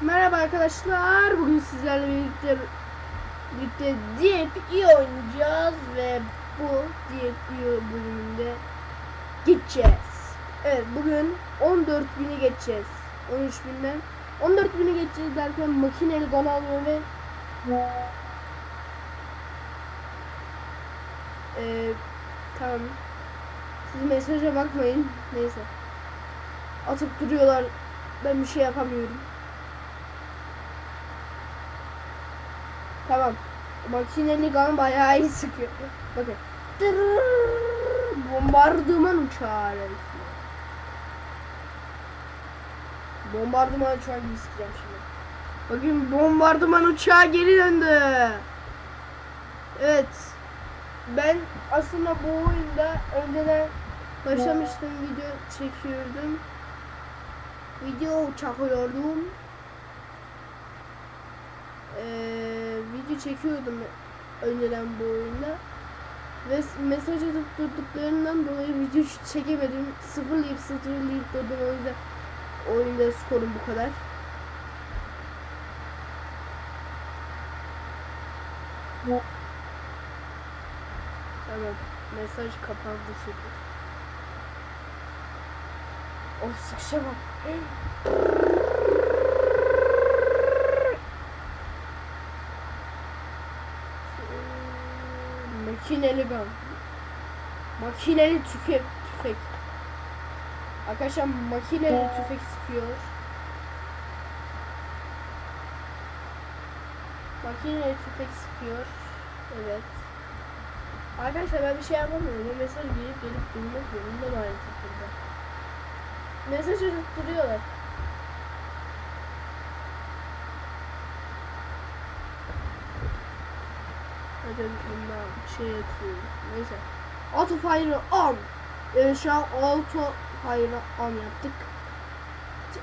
Merhaba arkadaşlar. Bugün sizlerle birlikte birlikte DFI oynayacağız ve bu DFI bölümünde gideceğiz. Evet bugün 14.000'i geçeceğiz. 13.000'den 14.000'i geçeceğiz derken makineli gun alıyor ve Ee, tamam. Siz mesaja bakmayın. Neyse. Atıp duruyorlar. Ben bir şey yapamıyorum. Tamam. Makineli gun bayağı iyi sıkıyor. Bakın. Tırrrr, Bombardıman uçağı resmen. Bombardıman uçağı gibi sıkacağım şimdi. Bakın bombardıman uçağı geri döndü. Evet. Ben aslında bu oyunda önceden başlamıştım video çekiyordum. Video çakıyordum. Ee, video çekiyordum önceden bu oyunda. Ve mesaj atıp durduklarından dolayı video çekemedim. Sıfırlayıp sıfırlayıp durdum o yüzden oyunda skorum bu kadar. Tamam. Mesaj kapandı şimdi. Of sıkışa bak. Makineli gun. Makineli tüfek. tüfek. Arkadaşlar makineli tüfek sıkıyor. Makineli tüfek sıkıyor. Evet. Arkadaşlar ben bir şey yapamıyorum. Bu mesaj gelip gelip durmak zorunda maalesef burada. Mesaj atıp duruyorlar. Hadi bundan şey atıyorum. Neyse. Auto fire on. Ee, şu an auto fire on yaptık.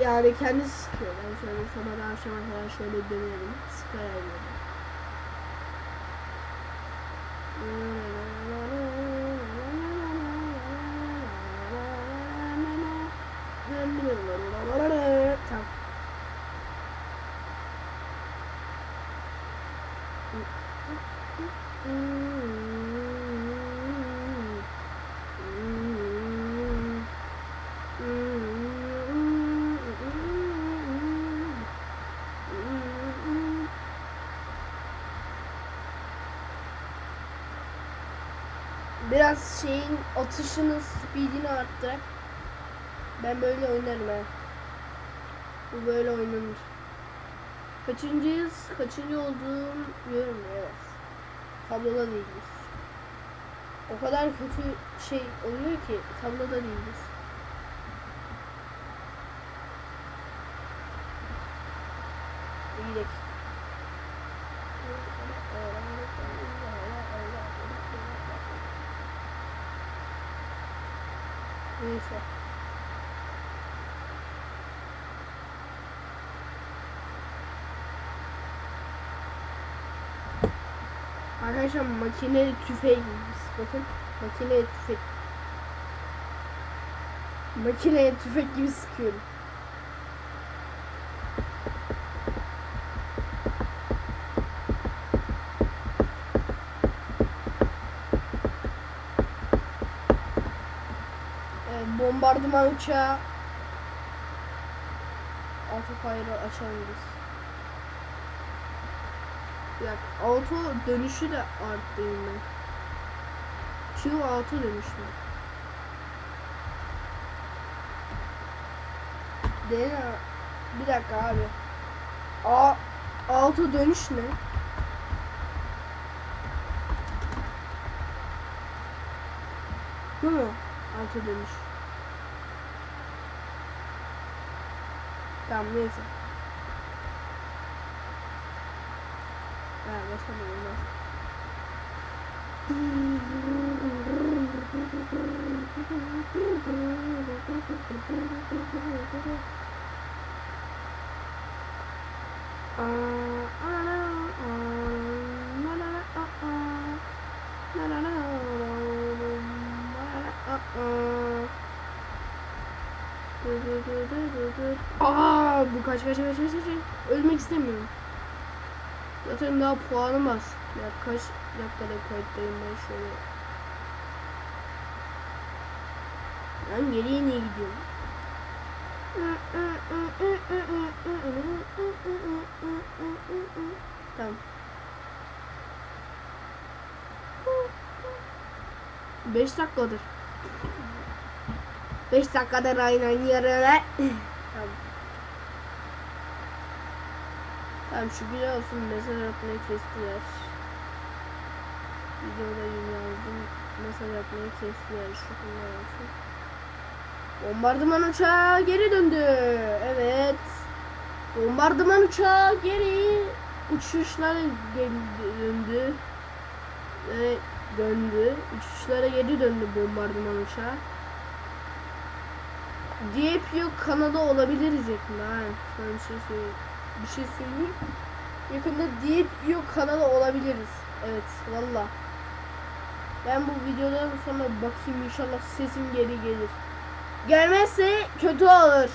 Yani kendi sıkıyor. Ben şöyle sabah akşama kadar şöyle dönerim. Sıkar Tamam. Biraz şeyin atışının speedini arttırak. Ben böyle oynarım ha. Bu böyle oynanır. Kaçıncıyız? Kaçıncı olduğum diyorum evet. Tabloda değiliz. O kadar kötü şey oluyor ki tabloda değiliz. İyi Neyse. Arkadaşlar makine tüfeğiyiz. Bakın makine tüfek. Makine tüfek gibi sıkıyorum. Ee, bombardıman uçağı Autofire'ı açabiliriz. Bir dakika, auto dönüşü de arttırayım ben. Şu auto dönüşü. Dene bir dakika abi. A auto dönüş ne? Bu mu? Auto dönüş. Tamam neyse. Ha başka bir olmaz. Aa bu Dur kaç kaç kaç kaç kaç. kaç. Ölmek istemiyorum. Zaten daha puanım az. Ya kaç dakikada kayıttayım ben şöyle. Ben geriye niye gidiyorum? Tamam. 5 dakikadır. 5 dakikadır aynı oynuyorum. tamam. Tamam şu güzel olsun mesaj atmayı kestiler. Videoda yeni yazdım. Mesaj atmayı kestiler. Şu bunlar olsun. Bombardıman uçağı geri döndü. Evet. Bombardıman uçağı geri uçuşlara döndü. Ve döndü. Uçuşlara geri döndü bombardıman uçağı. DPU Kanada olabiliriz yakında. Ha. Sana bir şey söyleyeyim. Bir şey söyleyeyim. Yakında DPU Kanada olabiliriz. Evet valla. Ben bu videodan sonra bakayım inşallah sesim geri gelir. Gelmezse kötü olur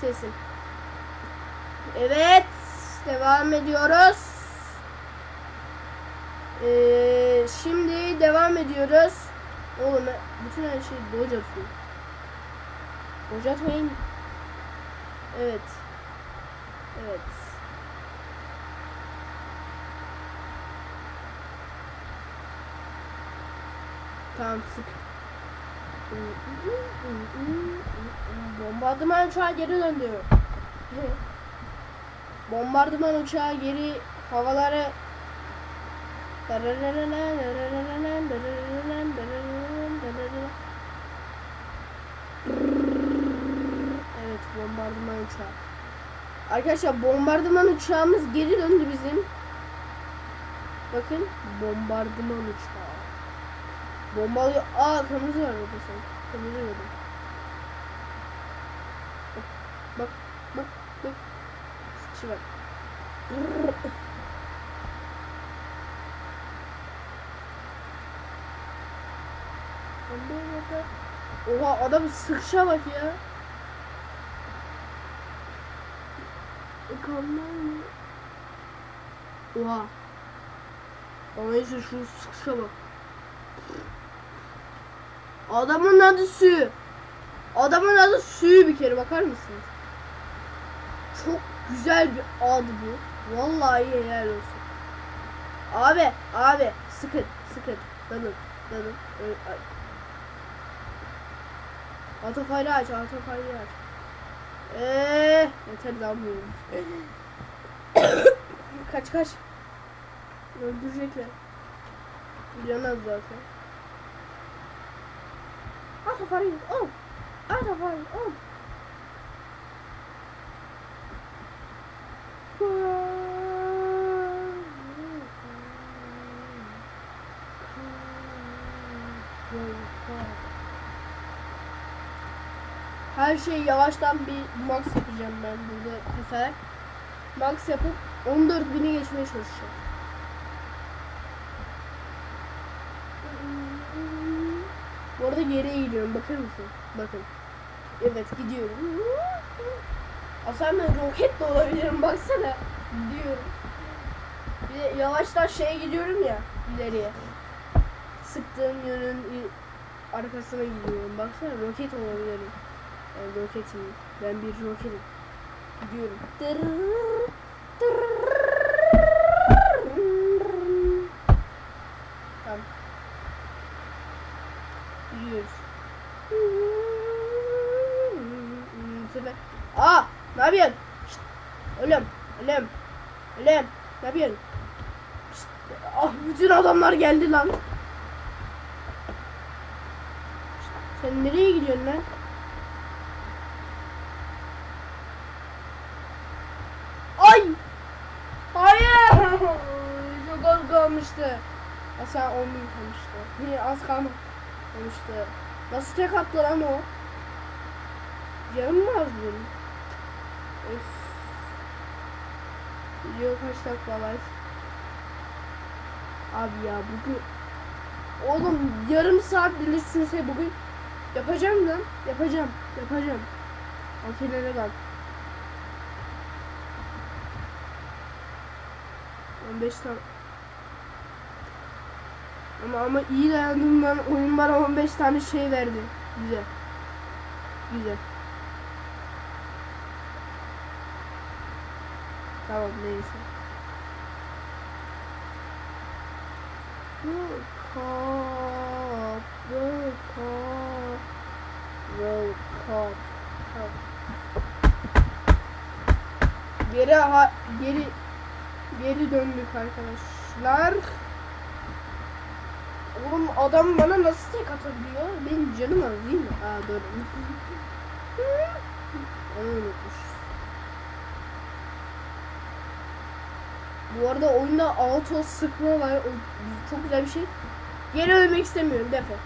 sesim. Evet devam ediyoruz. Ee, şimdi devam ediyoruz. Oğlum bütün her şeyi dodge atıyor. Dodge atmayın. Evet. Evet. Tamam sık. Bombardıman uçağı geri döndü. Bombardıman uçağı geri havalara Evet bombardıman uçağı. Arkadaşlar bombardıman uçağımız geri döndü bizim. Bakın bombardıman uçağı. Bombalıyor. Aa kırmızı var orada sen. Kırmızı gördüm. Bak bak bak bak. Sıkışı bak. Oha adam sıkışa bak ya. Kanlar Oha. İşte şu sıkışa bak. Adamın adı Sü. Adamın adı Sü bir kere bakar mısınız? Çok güzel bir adı bu. Vallahi helal olsun. Abi, abi sıkın, sıkın. Ö- ay. Autofire aç, autofire aç. Eee, yeter bu. kaç kaç. Öldürecekler. Bilemez zaten. Autofire, oh. Autofire, oh. Her şey yavaştan bir max yapacağım ben burada keserek. Max yapıp 14.000'i geçmeye çalışacağım. Bu arada geriye gidiyorum bakar mısın? Bakın. Evet gidiyorum. Aslında ben roket de olabilirim baksana. Gidiyorum. Bir de yavaştan şeye gidiyorum ya ileriye. Sıktığım yönün arkasına gidiyorum. Baksana roket olabilirim. Ben roketim. Ben bir roketim. Gidiyorum. Tırrrr, tırrrr. Tamam. Gidiyoruz. Aa! Ne yapıyorsun? Şşt! Ölüm! Ölüm! Ölüm! Ne yapıyorsun? Şşt! Ah bütün adamlar geldi lan. Şşt, Sen nereye gidiyorsun lan? konuştu. Mesela 10 bin konuştu. Hayır az kalma konuştu. Nasıl tek attı lan o? Yarım mı az bunun? Öf. Video kaç dakika var? Abi ya bugün Oğlum yarım saat bilir sürse bugün yapacağım lan. Yapacağım. Yapacağım. Makinelere bak. 15 dakika. Ama ama iyi dayandım ben. Oyun bana 15 tane şey verdi. Güzel. Güzel. Tamam neyse. World Cup, World Cup. Cup. Geri ha geri geri döndük arkadaşlar. Oğlum adam bana nasıl tek atabiliyor? Benim canım az değil mi? Aa doğru. Onu unutmuş. Bu arada oyunda auto sıkma var. O çok güzel bir şey. Geri ölmek istemiyorum defol.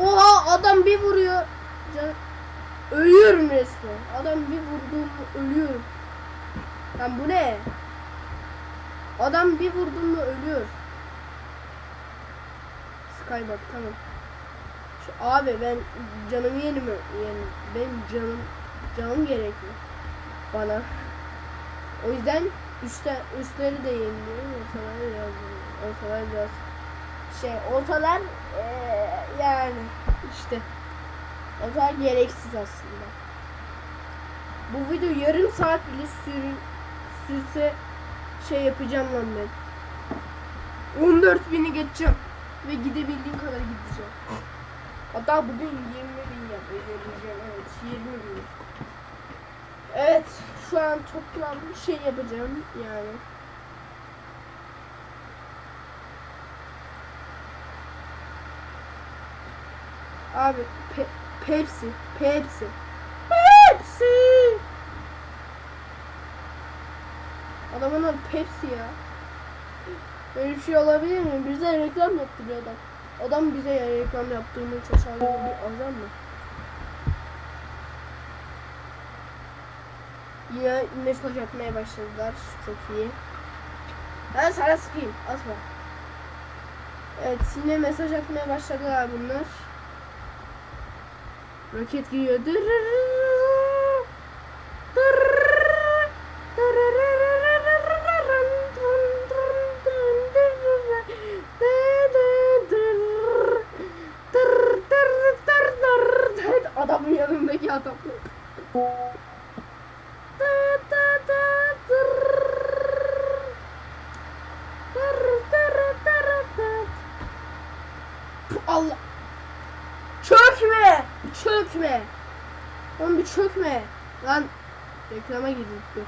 Oha adam bir vuruyor. Can... Ölüyorum resmen. Adam bir vurduğumu ölüyorum. Lan bu ne? Adam bir vurdum mu ölüyor. Sky bak tamam. Şu abi ben canımı yenimi yani ben canım canım gerekli bana. O yüzden üstte üstleri de yeniliyorum. Ortalar biraz ortalar biraz şey ortalar eee, yani işte ortalar gereksiz aslında. Bu video yarım saat bile sür, sürse şey yapacağım lan ben. 14 bini geçeceğim. Ve gidebildiğim kadar gideceğim. Hatta bugün 20 bin yapabileceğim. Evet 20 bin. Evet şu an toplam şey yapacağım yani. Abi pe Pepsi, Pepsi. Pepsi. Adamın adı Pepsi ya. Böyle bir şey olabilir mi? Bize reklam yaptırıyor adam. Adam bize ya reklam yaptırmaya çalışan bir ajan mı? Yine mesaj atmaya başladılar. Çok iyi. Ben sana sıkayım. Asma. Evet yine mesaj atmaya başladılar bunlar. Roket giriyor. Adamın Allah. Çökme. Çökme. Oğlum bir çökme. Lan reklama girdik dur.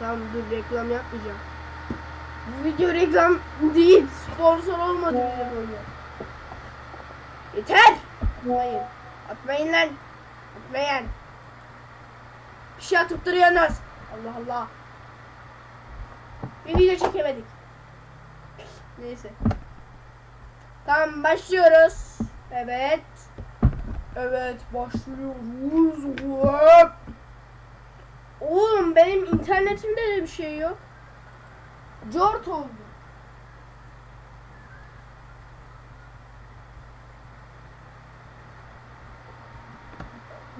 Tamam dur reklam yapmayacağım. Bu video reklam değil. Sponsor olmadı bize böyle. Yeter. Atmayın. Atmayın lan. Atmayın. Bir şey atıp duruyorsunuz. Allah Allah. Bir video çekemedik. Neyse. Tamam başlıyoruz. Evet. Evet başlıyoruz. Hop. Oğlum benim internetimde de bir şey yok. Cort oldu.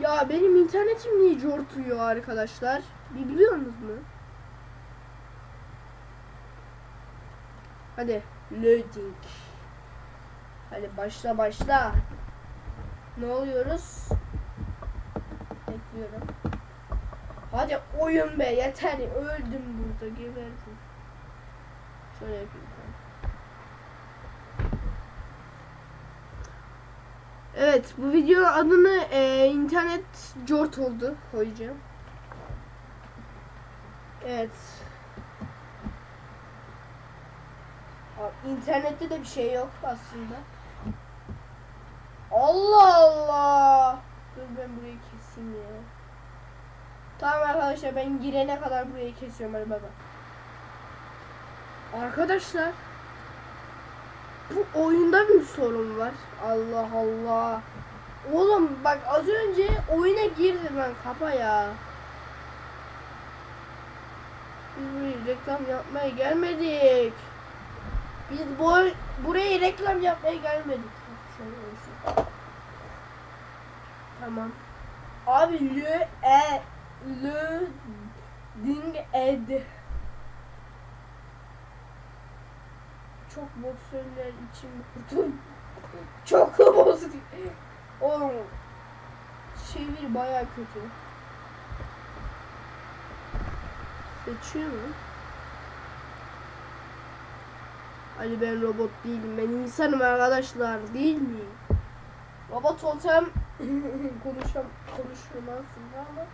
Ya benim internetim niye cortuyor arkadaşlar? Bir biliyor musunuz mu? Hadi loading. Hadi başla başla. Ne oluyoruz? Bekliyorum. Hadi oyun be yeter öldüm burada geberdim. Şöyle yapayım. tamam. Evet bu videonun adını e, internet jort oldu koyacağım. Evet. Abi, internette de bir şey yok aslında. Allah Allah. Dur ben burayı keseyim ya. Tamam arkadaşlar ben girene kadar burayı kesiyorum hadi baba. Arkadaşlar bu oyunda bir sorun var. Allah Allah. Oğlum bak az önce oyuna girdim ben kapa ya. Biz buraya reklam yapmaya gelmedik. Biz bu buraya reklam yapmaya gelmedik. Tamam. Abi le e le ding ed. Çok boksörler için kurdum. çok bozuk. Oğlum çevir baya kötü. Seçiyor mu? Ali ben robot değilim. Ben insanım arkadaşlar. Değil miyim? Robot olsam konuşam konuşurum aslında ama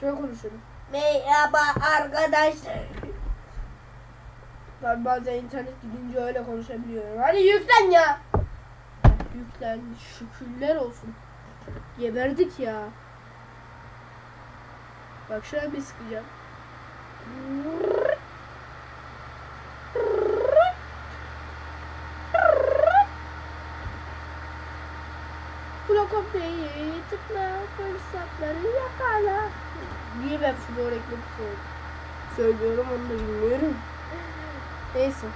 şöyle konuşurum. Merhaba arkadaşlar. Ben bazen internet gidince öyle konuşabiliyorum. Hadi yüklen ya. Yüklen. Şükürler olsun. Geberdik ya. Bak şöyle bir sıkacağım. Flokopya'yı tıkla fırsatları yakala. Niye ben flor reklamı söylüyorum? söylüyorum onu da bilmiyorum. Neyse.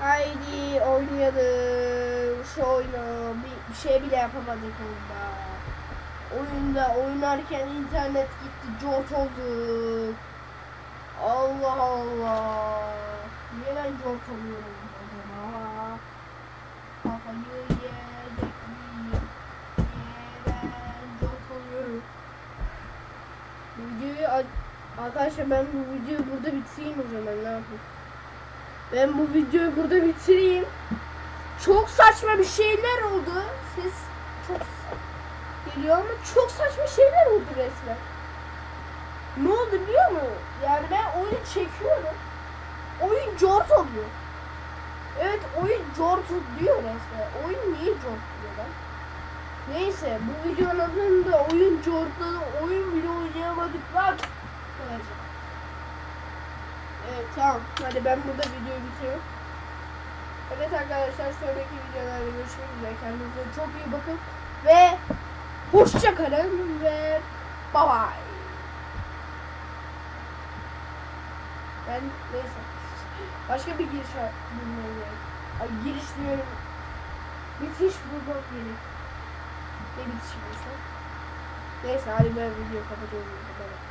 Haydi oynayalım. Şu oyunu bir, bir şey bile yapamadık onda. Oyunda oynarken internet gitti, cort olduk. Allah Allah. Niye ben cort oluyorum arkadaşlar ben bu videoyu burada bitireyim o zaman ne yapayım? Ben bu videoyu burada bitireyim. Çok saçma bir şeyler oldu. Ses çok geliyor ama çok saçma şeyler oldu resmen. Ne oldu biliyor musun? Yani ben oyunu çekiyorum. Oyun jort oluyor. Evet oyun jort diyor resmen. Oyun niye jort diyor lan? Neyse bu videonun adında oyun jortladı. Oyun bile oynayamadık lan. Olacak. Evet tamam. Hadi ben burada videoyu bitiriyorum. Evet arkadaşlar sonraki videolarda görüşmek üzere. Kendinize çok iyi bakın. Ve hoşça kalın ve bye bye. Ben neyse. Başka bir giriş bulmam gerek. Ay giriş diyorum. Bitiş bulmam gerek. Ne bulsam? Neyse hadi ben video kapatıyorum. Bye.